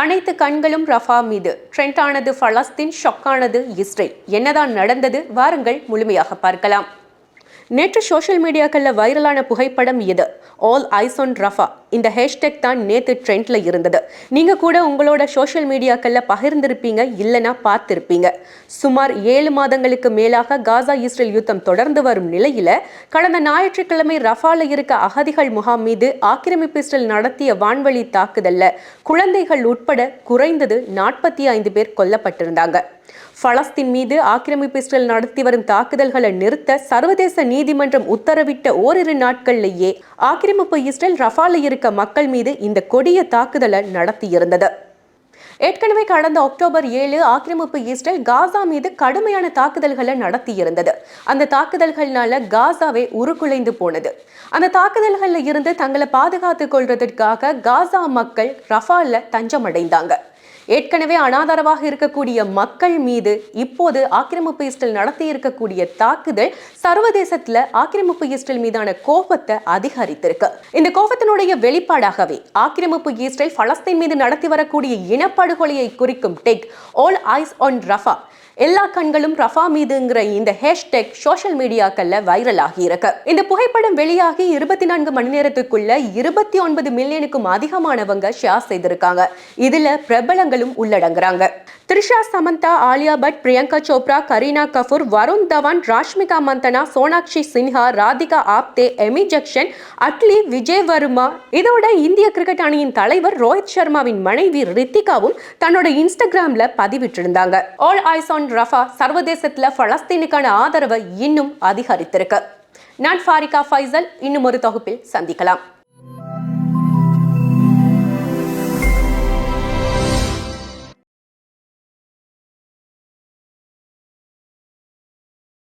அனைத்து கண்களும் ரஃபா மீது. ட்ரெண்ட் ஆனது பலஸ்தீன் ஷொக்கானது இஸ்ரேல். என்னதான் நடந்தது வாருங்கள் முழுமையாக பார்க்கலாம். நேற்று சோஷியல் மீடியாக்களில் வைரலான புகைப்படம் இது. All eyes on Rafah. இந்த ஹேஷ்டேக் தான் நேற்று ட்ரெண்டில் இருந்தது. நீங்கள் கூட உங்களோட சோஷியல் மீடியாக்களில் பகிர்ந்திருப்பீங்க இல்லைனா பார்த்திருப்பீங்க. சுமார் ஏழு மாதங்களுக்கு மேலாக காசா இஸ்ரேல் யுத்தம் தொடர்ந்து வரும் நிலையில் கடந்த ஞாயிற்றுக்கிழமை ரஃபால இருக்க அகதிகள் முகாம் மீது ஆக்கிரமிப்பு இஸ்ரேல் நடத்திய வான்வழி தாக்குதல்ல குழந்தைகள் உட்பட குறைந்தது நாற்பத்தி ஐந்து பேர் கொல்லப்பட்டிருந்தாங்க. பலஸ்தீன் மீது ஆக்கிரமிப்பு இஸ்ரேல் நடத்தி வரும் தாக்குதல்களை நிறுத்த சர்வதேச நீதிமன்றம் உத்தரவிட்ட ஓரிரு நாட்கள்லேயே ஆக்கிரமிப்பு இஸ்ரேல் ரஃபால இருக்க மக்கள் மீது இந்த கொடிய தாக்குதலை நடத்தியிருந்தது. ஏற்கனவே கடந்த அக்டோபர் ஏழு ஆக்கிரமிப்பு இஸ்ரேல் காசா மீது கடுமையான தாக்குதல்களை நடத்தியிருந்தது. அந்த தாக்குதல்கள்னால காசாவே உருக்குலைந்து போனது. அந்த தாக்குதல்கள்ல இருந்து தங்களை பாதுகாத்துக் கொள்றதற்காக காசா மக்கள் ரஃபால தஞ்சமடைந்தாங்க. ஏற்கனவே அனாதரவாக இருக்கக்கூடிய மக்கள் மீது இப்போது ஆக்கிரமிப்பு இஸ்ரேல் நடத்தி இருக்கக்கூடிய தாக்குதல் சர்வதேசத்துல ஆக்கிரமிப்பு இஸ்ரேல் மீதான கோபத்தை அதிகரித்திருக்கு. இந்த கோபத்தினுடைய வெளிப்பாடாகவே ஆக்கிரமிப்பு இஸ்ரேல் பலஸ்தீன் மீது நடத்தி வரக்கூடிய இனப்படுகொலையை குறிக்கும் tag all eyes on Rafah எல்லா கண்களும் ரஃபா மீதுங்கிற இந்த ஹேஷ்டேக் சோஷியல் மீடியாக்கள்ல வைரல் ஆகி இருக்கு. இந்த புகைப்படம் வெளியாகி இருபத்தி நான்கு மணி நேரத்துக்குள்ள இருபத்தி ஒன்பது மில்லியனுக்கும் அதிகமானவங்க ஷேர் செய்திருக்காங்க. இதுல பிரபலங்கள் நடிகர்களும் உள்ளடங்குறாங்க. த்ரிஷா சமந்தா ஆலியா பட் பிரியங்கா சோப்ரா கரீனா கபூர் வருண் தவான் ராஷ்மிகா மந்தனா சோனாக்ஷி சின்ஹா ராதிகா ஆப்தே எமி ஜக்ஷன் அட்லி விஜய் வர்மா இதோட இந்திய கிரிக்கெட் அணியின் தலைவர் ரோஹித் சர்மாவின் மனைவி ரித்திகாவும் தன்னோட இன்ஸ்டாகிராம்ல பதிவிட்டிருந்தாங்க. ஆல் ஐஸ் ஆன் ரஃபா சர்வதேசத்துல பலஸ்தீனுக்கான ஆதரவை இன்னும் அதிகரித்திருக்கு. நான் ஃபாரிகா ஃபைசல் இன்னும் ஒரு தொகுப்பில் சந்திக்கலாம்.